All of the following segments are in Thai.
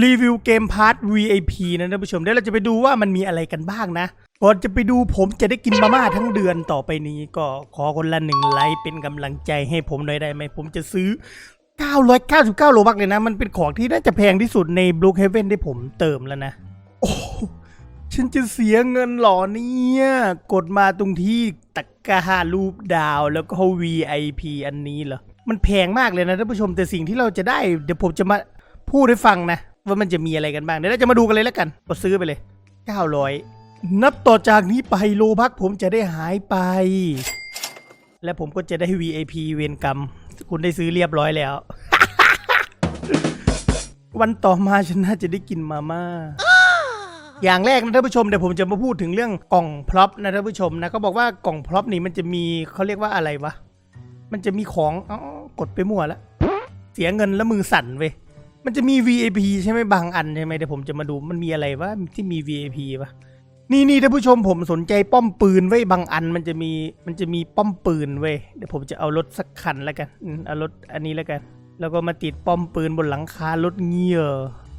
รีวิวเกมพาร์ท VIP นะท่านผู้ชมเดี๋ยวเราจะไปดูว่ามันมีอะไรกันบ้างนะ ก่อนจะไปดูผมจะได้กินมาม่าทั้งเดือนต่อไปนี้ก็ขอคนละหนึ่งไลค์เป็นกำลังใจให้ผมหน่อยได้ไหมผมจะซื้อ 999 โลบักเลยนะ มันเป็นของที่น่าจะแพงที่สุดใน Blue Heaven ที่ผมเติมแล้วนะ โอ้ฉันจะเสียเงินหรอเนี่ย กดมาตรงที่ตะกร้ารูปดาวแล้วก็ VIP อันนี้เหรอมันแพงมากเลยนะท่านผู้ชมแต่สิ่งที่เราจะได้ เดี๋ยวผมจะมาพูดให้ฟังนะ ว่ามันจะมีอะไรกันบ้าง เดี๋ยวเราจะมาดูกันเลยแล้วกันกดซื้อไปเลย 900 นับต่อจากนี้ไปโลบักผมจะได้หายไป และผมก็จะได้ VIP เวรกรรม คุณได้ซื้อเรียบร้อยแล้ว วันต่อมาฉันน่าจะได้กินมาม่าอย่างแรกนะท่านผู้ชมเดี๋ยวผมจะมาพูดถึงเรื่องกล่องพร็อพนะท่านผู้ชมนะเขาบอกว่ากล่องพร็อพนี่มันจะมีเขาเรียกว่าอะไรวะมันจะมีของอ๋อกดไปมั่วแล้วเสียเงินแล้วมือสั่นเว้ย มันจะมี VIP ใช่ไหมบางอันใช่ไหมเดี๋ยวผมจะมาดูมันมีอะไรวะที่มี VIP ปะนี่นี่ท่านผู้ชมผมสนใจป้อมปืนไว้บางอันมันจะมีมันจะมีป้อมปืนเว้ยเดี๋ยวผมจะเอารถสักคันแล้วกันเอารถอันนี้แล้วกัน แล้วก็มาติดป้อมปืนบนหลังคารถเงี้ย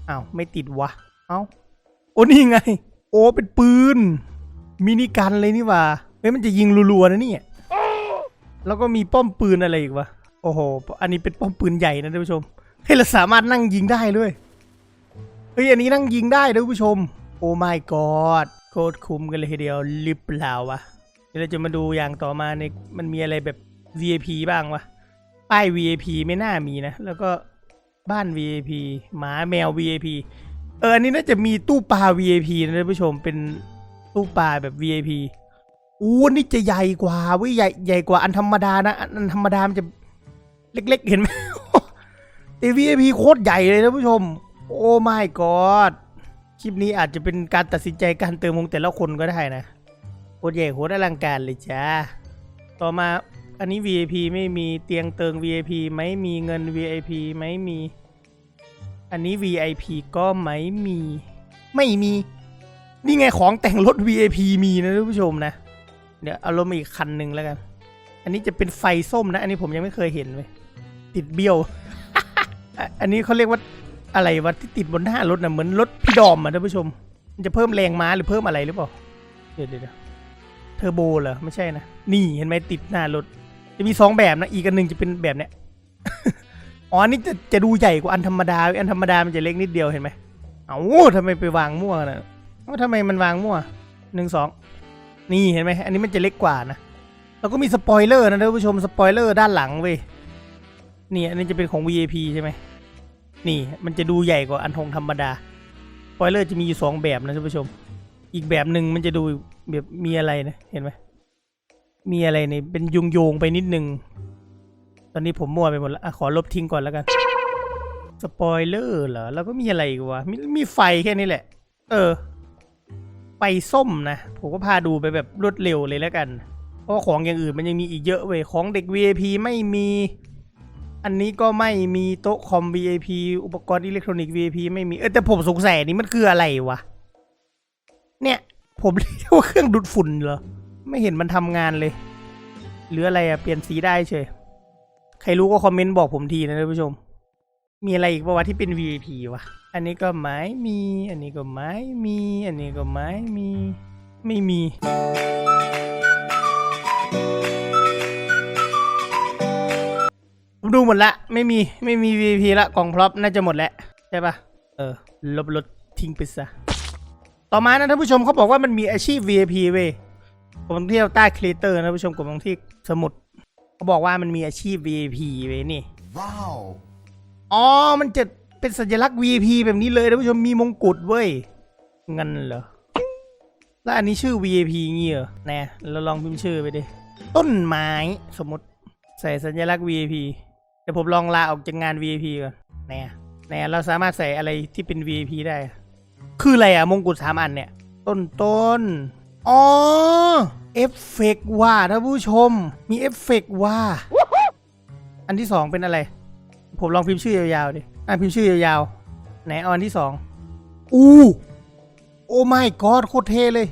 อ้าวไม่ติดวะเอ้าโอ้นี่ไง โอ้เป็นปืนมินิกันเลยนี่ว่าเฮ้ยมันจะยิงรัวๆนะเนี่ยแล้วก็มีป้อมปืนอะไรอีกวะโอ้โห อันนี้เป็นป้อมปืนใหญ่นะท่านผู้ชม เฮ้ยเราสามารถนั่งยิงได้เลยเฮ้ยอันนี้นั่งยิงได้นะท่านผู้ชม โอ้ my god โคตรคุ้มกันเลยทีเดียวลิบเปล่าวะเดี๋ยวเราจะมาดูอย่างต่อมาในมันมีอะไรแบบ VIP บ้างวะ ป้าย VIP ไม่น่ามีนะ แล้วก็บ้าน VIP หมาแมว VIP เอออันนี้น่าจะมีตู้ปลา VIP นะท่านผู้ชมเป็นตู้ปลาแบบ VIP อู้นี่จะใหญ่กว่าเว้ยใหญ่ใหญ่กว่าอันธรรมดานะอันอันธรรมดามันจะเล็กๆเห็นไหม V.I.P. โคตรใหญ่เลยท่านผู้ชม โอ้ my god คลิปนี้อาจจะเป็นการตัดสินใจการเติมของแต่ละคนก็ได้นะโคตรใหญ่โคตรอลังการเลยจ้า ต่อมาอันนี้ VIP ไม่มีเตียงเติง VIP ไม่มีเงิน VIP ไม่มี อันนี้ VIP ก็ไม่มี ไม่มี นี่ไงของแต่งรถ VIP มีนะท่านผู้ชมนะ เดี๋ยวเอารถมาอีกคันหนึ่งแล้วกัน อันนี้จะเป็นไฟส้มนะ อันนี้ผมยังไม่เคยเห็นเลยติดเบี้ยว อะอันนี้เขาเรียกว่าอะไรวะที่ติดบนหน้ารถนะเหมือนรถพี่ดอมอะท่านผู้ชม มันจะเพิ่มแรงม้าหรือเพิ่มอะไรหรือเปล่า เดี๋ยวเดี๋ยวเทอร์โบเหรอ ไม่ใช่นะ นี่เห็นไหมติดหน้ารถ จะมีสองแบบนะ อีกอันหนึ่งจะเป็นแบบเนี้ย อ๋ออันนี่จะจะดูใหญ่กว่าอันธรรมดา อันธรรมดามันจะเล็กนิดเดียวเห็นไหมเอ้าทำไมไปวางมั่วนะเอ้าทำไมมันวางมั่วหนึ่งสองนี่เห็นไหมอันนี้มันจะเล็กกว่านะ แล้วก็มีสปอยเลอร์นะท่านผู้ชมสปอยเลอร์ด้านหลังเว้ย นี่อันนี้จะเป็นของ VIP ใช่ไหมนี่มันจะดูใหญ่กว่าอันทงธรรมดาสปอยเลอร์จะมีอยู่สองแบบนะท่านผู้ชม อีกแบบหนึ่งมันจะดูแบบมีอะไรนะเห็นไหมมีอะไรเนี่ยเป็นโยงโยงไปนิดนึง ตอนนี้ผมมั่วไปหมดแล้วขอลบทิ้งก่อนแล้วกันสปอยเลอร์เหรอแล้วก็มีอะไรอีกวะมีมีไฟแค่นี้แหละ เออ ไฟส้มนะ ผมก็พาดูไปแบบรวดเร็วเลยแล้วกัน เพราะของอย่างอื่นมันยังมีอีกเยอะเว้ยของเด็ก VIP ไม่มี อันนี้ก็ไม่มีโต๊ะคอม VIP อุปกรณ์อิเล็กทรอนิกส์ VIP ไม่มีเออแต่ผมสงสัยนี้มันคืออะไรวะ เนี่ย ผมเรียกว่าเครื่องดูดฝุ่นเหรอ ไม่เห็นมันทำงานเลย หรืออะไรอะเปลี่ยนสีได้เฉย ใครรู้ก็คอมเมนต์บอกผมทีนะท่านผู้ชม มีอะไรอีกปะวะที่เป็น VIP วะ อันนี้ก็ไม่มี อันนี้ก็ไม่มี อันนี้ก็ไม่มี ไม่มี ดูหมดละ ไม่มีไม่มี VIP ละกล่องพร็อพน่าจะหมดแล้วใช่ปะเออ ลบลดทิ้งไปซะ ต่อมานะท่านผู้ชมเขาบอกว่ามันมีอาชีพ VIP เว้ยผมต้องเที่ยวใต้ครีเตอร์นะท่านผู้ชมผมต้องที่สมุดเขาบอกว่ามันมีอาชีพ VIP เว้ยนี่ Wow. อ๋อ มันจะเป็นสัญลักษณ์ VIP แบบนี้เลยท่านผู้ชมมีมงกุฎเว้ยงั้นเหรอ แล้วอันนี้ชื่อ VIP งี้เหรอแน่เราลองพิมพ์ชื่อไปดิ ต้นไม้สมมติใส่สัญลักษณ์ VIP เดี๋ยวผมลองลาออกจากงาน VIP ก่อนแน่แน่เราสามารถใส่อะไรที่เป็น VIP ได้ คืออะไรอะมงกุฎสามอันเนี่ย ต้นต้นอ๋อเอฟเฟกต์ว่าท่านผู้ชม มีเอฟเฟกต์ว่า อันที่สองเป็นอะไร ผมลองพิมพ์ชื่อยาวๆดิอะพิมพ์ชื่อยาวๆไหนเอาอันที่สองอู้โอ้ไม่กอดโคตรเท่เลย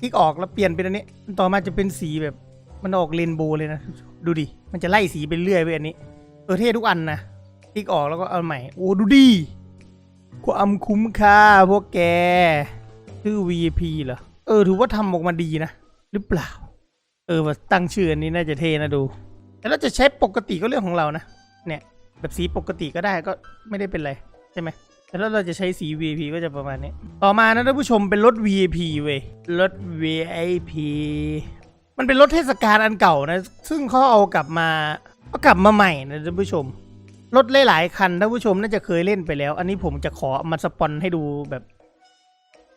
คลิกออกแล้วเปลี่ยนเป็นอันนี้ต่อมาจะเป็นสีแบบ มันออกเรนโบว์เลยนะ ดูดิ มันจะไล่สีไปเรื่อยไปอันนี้ เออเท่ทุกอันนะคลิกออกแล้วก็เอาใหม่ โอ้ดูดิความคุ้มค่าพวกแก ชื่อ VIP เหรอ เออ ถือว่าทำออกมาดีนะ หรือเปล่า เออว่าตั้งชื่ออันนี้น่าจะเท่นะดู แต่เราจะใช้ปกติก็เรื่องของเรานะ เนี่ย แบบสีปกติก็ได้ก็ไม่ได้เป็นไร ใช่ไหมแต่ถ้าเราจะใช้สี VIP ก็จะประมาณนี้ ต่อมานะท่านผู้ชมเป็นรถ VIP เว้ย รถ VIP มันเป็นรถเทศกาลอันเก่านะ ซึ่งเขาเอากลับมา เอากลับมาใหม่นะท่านผู้ชม รถหลายๆคันท่านผู้ชมน่าจะเคยเล่นไปแล้ว อันนี้ผมจะขอเอามาสปอนให้ดูแบบ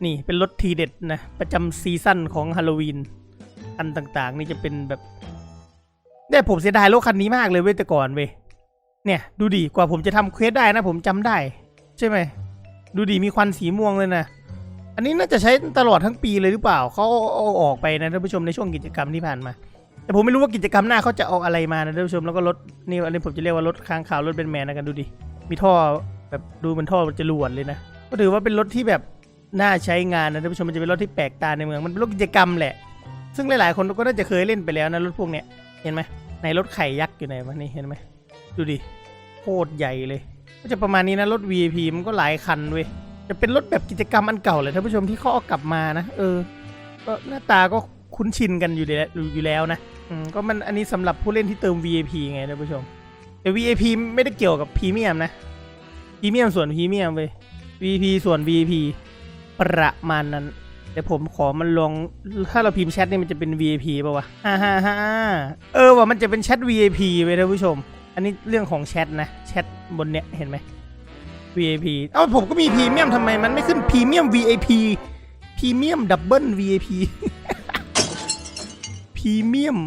นี่เป็นรถทีเด็ดนะ ประจำซีซั่นของฮาโลวีนอันต่างๆ นี่จะเป็นแบบเนี่ยผมเสียดายรถคันนี้มากเลยเว้ยแต่ก่อนเว้ยเนี่ยดูดิกว่าผมจะทำเควสได้นะ ผมจำได้ ใช่ไหมดูดิมีควันสีม่วงเลยนะอันนี้น่าจะใช้ตลอดทั้งปีเลยหรือเปล่าเขาเอาออกไปนะท่านผู้ชมในช่วงกิจกรรมที่ผ่านมา แต่ผมไม่รู้ว่ากิจกรรมหน้าเขาจะเอาอะไรมานะท่านผู้ชมแล้วก็รถนี่อันนี้ผมจะเรียกว่ารถค้างคาวรถเป็นแมนนะกันดูดิมีท่อแบบดูเหมันท่อจรวดเลยนะ ก็ถือว่าเป็นรถที่แบบน่าใช้งานนะท่านผู้ชมมันจะเป็นรถที่แปลกตาในเมืองมันเป็นรถกิจกรรมแหละ ซึ่งหลายๆ คนก็น่าจะเคยเล่นไปแล้วนะรถพวกเนี้ยเห็นไหมในรถไข่ยักษ์อยู่ไหนวะนี่เห็นไหมดูดิโคตรใหญ่เลย ก็จะประมาณนี้นะรถ VIP มันก็หลายคันเว้ยจะเป็นรถแบบกิจกรรมอันเก่าเลยท่านผู้ชมที่เขาเอากลับมานะเออก็หน้าตาก็ คุ้นชินกันอยู่แล้วอยู่แล้วนะอืมก็มันอันนี้สำหรับผู้เล่นที่เติม VIP ไงท่านผู้ชม แต่ VIP ไม่ได้เกี่ยวกับพรีเมียมนะพรีเมียมส่วนพรีเมียมเว้ย VIP ส่วน VIP ประมาณนั้น แต่ผมขอมันลองถ้าเราพิมพ์แชทนี่มันจะเป็น VIP ป่าวะฮ่าฮ่าฮ่าเออว่ามันจะเป็นแชท VIP เว้ยท่านผู้ชม อันนี้เรื่องของแชทนะ แชทบนเนี้ยเห็นไหม VIP เอ้าผมก็มีพรีเมียมทำไมมันไม่ขึ้นพรีเมียม VIP พรีเมียมดับเบิล VIP พรีเมียม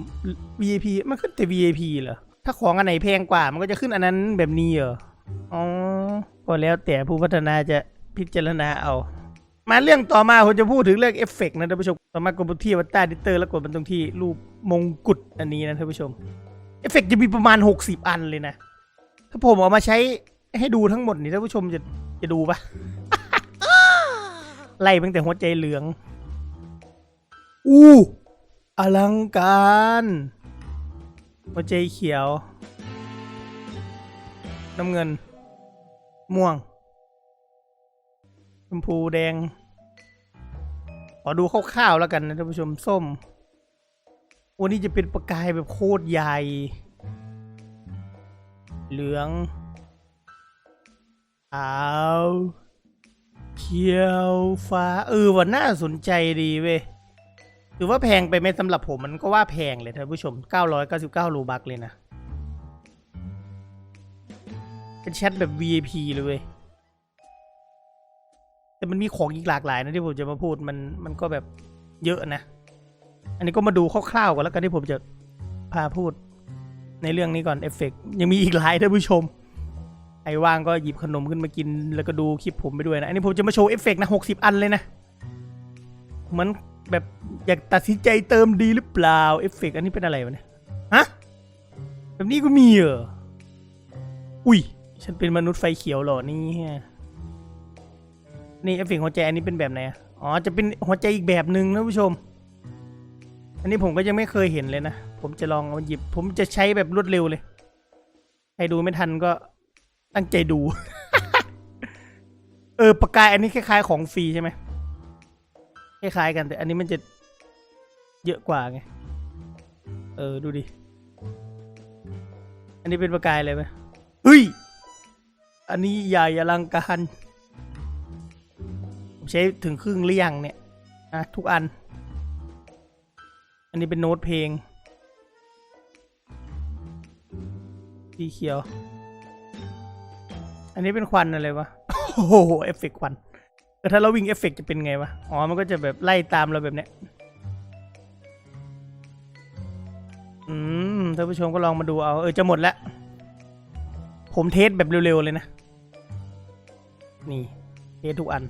VIP มันขึ้นแต่ VIP เหรอ ถ้าของอันไหนแพงกว่า มันก็จะขึ้นอันนั้นแบบนี้เหรอ อ๋อ ก็แล้วแต่ผู้พัฒนาจะพิจารณาเอา มาเรื่องต่อมาผมจะพูดถึงเรื่องเอฟเฟกต์นะท่านผู้ชม ต่อมากดบนที่วัตตาดิเตอร์แล้วกดมันตรงที่รูปมงกุฎอันนี้นะท่านผู้ชม เอฟเฟกต์จะมีประมาณ 60 อันเลยนะ ถ้าผมเอามาใช้ให้ดูทั้งหมดนี่ท่านผู้ชมจะจะดูปะไล่ตั้งแต่หัวใจเหลือง อู้ อลังการหัวใจเขียว น้ำเงิน ม่วงชมพูแดง ขอดูคร่าวๆแล้วกันนะท่านผู้ชมส้ม วันนี้จะเป็นประกายแบบโคตรใหญ่ เหลืองขาวเขียวฟ้า เออว่าน่าสนใจดีเว้ย ถือว่าแพงไปไหมสำหรับผมมันก็ว่าแพงเลยท่านผู้ชม 999รูบักเลยนะ เป็นแชทแบบ VIP เลยเว้ยแต่มันมีของอีกหลากหลายนะที่ผมจะมาพูดมันมันก็แบบเยอะนะ อันนี้ก็มาดูคร่าวๆก่อนแล้วกันที่ผมจะพาพูดในเรื่องนี้ก่อนเอฟเฟกยังมีอีกหลายท่านผู้ชม ไอ้ว่างก็หยิบขนมขึ้นมากินแล้วก็ดูคลิปผมไปด้วยนะ อันนี้ผมจะมาโชว์เอฟเฟกนะหกสิบอันเลยนะ เหมือน อยากตัดสินใจเติมดีหรือเปล่า เอฟเฟกอันนี้เป็นอะไรวะเนี่ย ฮะ แบบนี้ก็มีเหรอ อุ้ย ฉันเป็นมนุษย์ไฟเขียวเหรอ นี่นี่เอฟเฟกหัวใจอันนี้เป็นแบบไหน อ๋อ จะเป็นหัวใจอีกแบบหนึ่งนะผู้ชม อันนี้ผมก็ยังไม่เคยเห็นเลยนะ ผมจะลองเอาหยิบ ผมจะใช้แบบรวดเร็วเลย ใครดูไม่ทันก็ตั้งใจดู เออปากกายอันนี้คล้ายๆของฟรีใช่ไหมคล้ายๆกันแต่อันนี้มันจะ เยอะกว่าไง เออ ดูดิ อันนี้เป็นปากกายอะไรไหมเฮ้ย อันนี้ใหญ่อลังการ ผมใช้ถึงครึ่งหรือยังเนี่ยอะทุกอัน อันนี้เป็นโน้ตเพลง สีเขียว อันนี้เป็นควันอะไรวะ โอ้โห เอฟเฟกต์ควันแต่ถ้าเราวิ่งเอฟเฟกต์จะเป็นไงวะ อ๋อ มันก็จะแบบไล่ตามเราแบบเนี้ย อืมท่านผู้ชมก็ลองมาดูเอา เออจะหมดแล้ว ผมเทสแบบเร็วๆเลยนะ นี่ เทสทุกอัน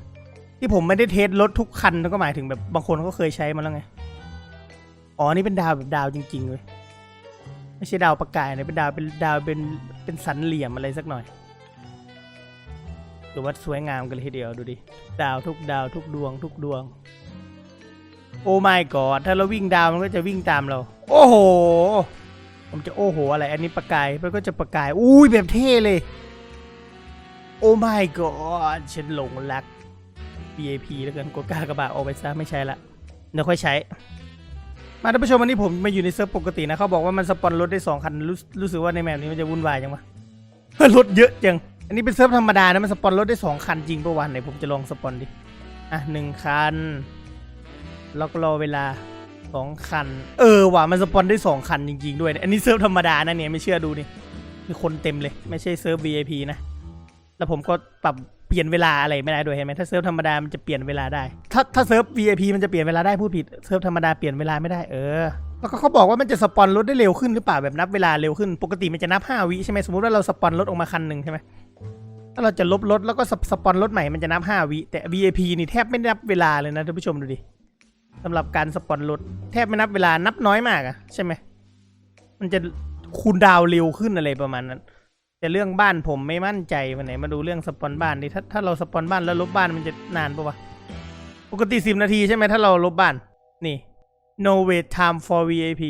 ที่ผมไม่ได้เทสรถทุกคันก็หมายถึงแบบบางคนก็เคยใช้มาแล้วไง อ๋อนี่เป็นดาวแบบดาวจริง ๆเลยไม่ใช่ดาวประกายนะเป็นดาวเป็นดาวเป็นเป็นสันเหลี่ยมอะไรสักหน่อยหรือว่าสวยงามกันเลยทีเดียวดูดิ ดาวทุกดาวทุกดวงทุกดวง โอ้ my god ถ้าเราวิ่งดาวมันก็จะวิ่งตามเรา โอ้โหผมจะโอ้โหอะไร อันนี้ประกายมันก็จะประกาย อุ้ยแบบเท่เลย โอ้ my god ฉันหลงรัก VIP แล้วกันกดกากระบะออกไปซะไม่ใช่ละเดี๋ยวค่อยใช้ มาท่านผู้ชมวันนี้ผมมาอยู่ในเซิร์ฟปกตินะเขาบอกว่ามันสปอนรถได้สองคันรู้รู้สึกว่าในแมปนี้มันจะวุ่นวายจังวะรถเยอะจัง อันนี้เป็นเซิร์ฟธรรมดานะมันสปอนรถได้สองคันจริงปะวันไหนผมจะลองสปอนดิ อะหนึ่งคันแล้วก็รอเวลาสองคัน เออว่ะมันสปอนได้สองคันจริงๆด้วยอันนี้เซิร์ฟธรรมดานะเนี่ยไม่เชื่อดูนี่มีคนเต็มเลย ไม่ใช่เซิร์ฟ VIP นะ แล้วผมก็ปรับเปลี่ยนเวลาอะไรไม่ได้ด้วยเห็นไหมถ้าเซิร์ฟธรรมดามันจะเปลี่ยนเวลาได้ ถ้าถ้าเซิร์ฟ VIP มันจะเปลี่ยนเวลาได้พูดผิดเซิร์ฟธรรมดาเปลี่ยนเวลาไม่ได้เออแล้วก็เขาบอกว่ามันจะสปอนรถได้เร็วขึ้นหรือเปล่าแบบนับเวลาเร็วขึ้นปกติมันจะนับ5วิใช่ไหมสมมติว่าเราสปอนรถออกมาคันหนึ่งใช่ไหมถ้าเราจะลบรถแล้วก็สสปอนรถใหม่มันจะนับ5วิแต่ VIP นี่แทบไม่นับเวลาเลยนะท่านผู้ชมดูดิ สำหรับการสปอนรถแทบไม่นับเวลานับน้อยมากอะใช่ไหม มันจะคูลดาวน์เร็วขึ้นอะไรประมาณนั้น แต่เรื่องบ้านผมไม่มั่นใจวันไหนมาดูเรื่องสปอนบ้านดิถ้าถ้าเราสปอนบ้านแล้วลบบ้านมันจะนานปะวะปกติ10นาทีใช่ไหมถ้าเราลบบ้าน นี่ no wait time for VIP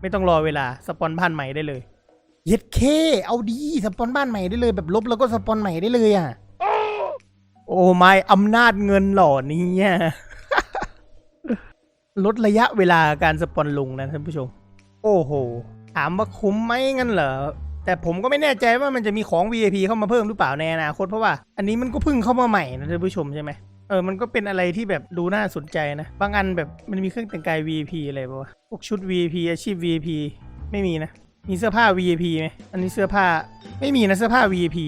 ไม่ต้องรอเวลาสปอนบ้านใหม่ได้เลยเย็ดเค เอาดีสปอนบ้านใหม่ได้เลย แบบลบแล้วก็สปอนใหม่ได้เลยอะ โอ้ไม่อำนาจเงินหล่อนี้ ลดระยะเวลาการสปอนลงนะท่านผู้ชม โอ้โห ถามว่าคุ้มไหมงั้นเหรอ แต่ผมก็ไม่แน่ใจว่ามันจะมีของ VIP เข้ามาเพิ่มหรือเปล่าในอนาคตเพราะว่าอันนี้มันก็เพิ่งเข้ามาใหม่นะท่านผู้ชมใช่ไหมเออ มันก็เป็นอะไรที่แบบดูน่าสนใจนะ บางอันแบบมันมีเครื่องแต่งกาย VIP อะไรป่าวะ พวกชุด VIP อาชีพ VIP ไม่มีนะ มีเสื้อผ้า VIP ไหมอันนี้เสื้อผ้าไม่มีนะเสื้อผ้า VIP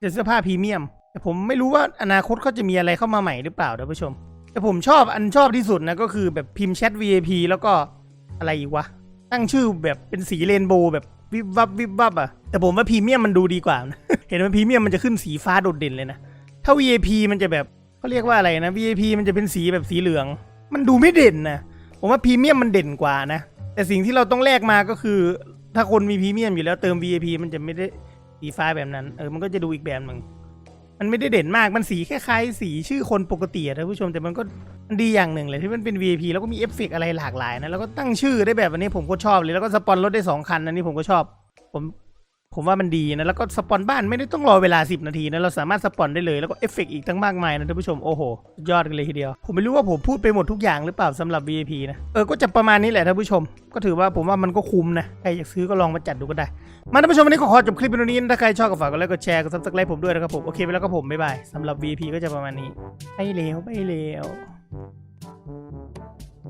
แต่เสื้อผ้าพรีเมียม แต่ผมไม่รู้ว่าอนาคตเขาจะมีอะไรเข้ามาใหม่หรือเปล่าท่านผู้ชม แต่ผมชอบอันชอบที่สุดนะก็คือแบบพิมพ์แชท VIP แล้วก็อะไรอีกวะ ตั้งชื่อแบบเป็นสีเรนโบว์แบบวิบวับวิบวับอะแต่ผมว่าพรีเมียมมันดูดีกว่านะเห็นไหมพรีเมียมมันจะขึ้นสีฟ้าโดดเด่นเลยนะถ้า VIP มันจะแบบเขาเรียกว่าอะไรนะ VIP มันจะเป็นสีแบบสีเหลือง มันดูไม่เด่นนะผมว่าพรีเมียมมันเด่นกว่านะแต่สิ่งที่เราต้องแลกมาก็คือ ถ้าคนมีพรีเมียมอยู่แล้วเติม VIP มันจะไม่ได้สีฟ้าแบบนั้น เออมันก็จะดูอีกแบบหนึ่ง มันไม่ได้เด่นมาก มันสีคล้ายๆสีชื่อคนปกติอะท่านผู้ชม แต่มันก็มันดีอย่างหนึ่งเลยที่มันเป็น VIP แล้วก็มีเอฟเฟกต์อะไรหลากหลายนะ แล้วก็ตั้งชื่อได้แบบอันนี้ผมก็ชอบเลย แล้วก็สปอนรถได้สองคันอันนี้ผมก็ชอบ ผม ผมว่ามันดีนะแล้วก็สปอนบ้านไม่ได้ต้องรอเวลา 10 นาทีนะเราสามารถสปอนได้เลยแล้วก็เอฟเฟกต์อีกตั้งมากมายนะท่านผู้ชมโอ้โหยอดกันเลยทีเดียว ผมไม่รู้ว่าผมพูดไปหมดทุกอย่างหรือเปล่าสำหรับ VIP นะเออก็จะประมาณนี้แหละท่านผู้ชม ก็ถือว่าผมว่ามันก็คุ้มนะใครอยากซื้อก็ลองมาจัดดูก็ได้ มาท่านผู้ชมวันนี้ขอขอจบคลิปเป็นวันนี้นะถ้าใครชอบก็ฝากกดไลค์กดแชร์กดซับสไครต์ผมด้วยนะครับผมโอเคไปแล้วก็ผมบ๊ายบายสำหรับ VIP ก็จะประมาณนี้ไปเร็วไปเร็ว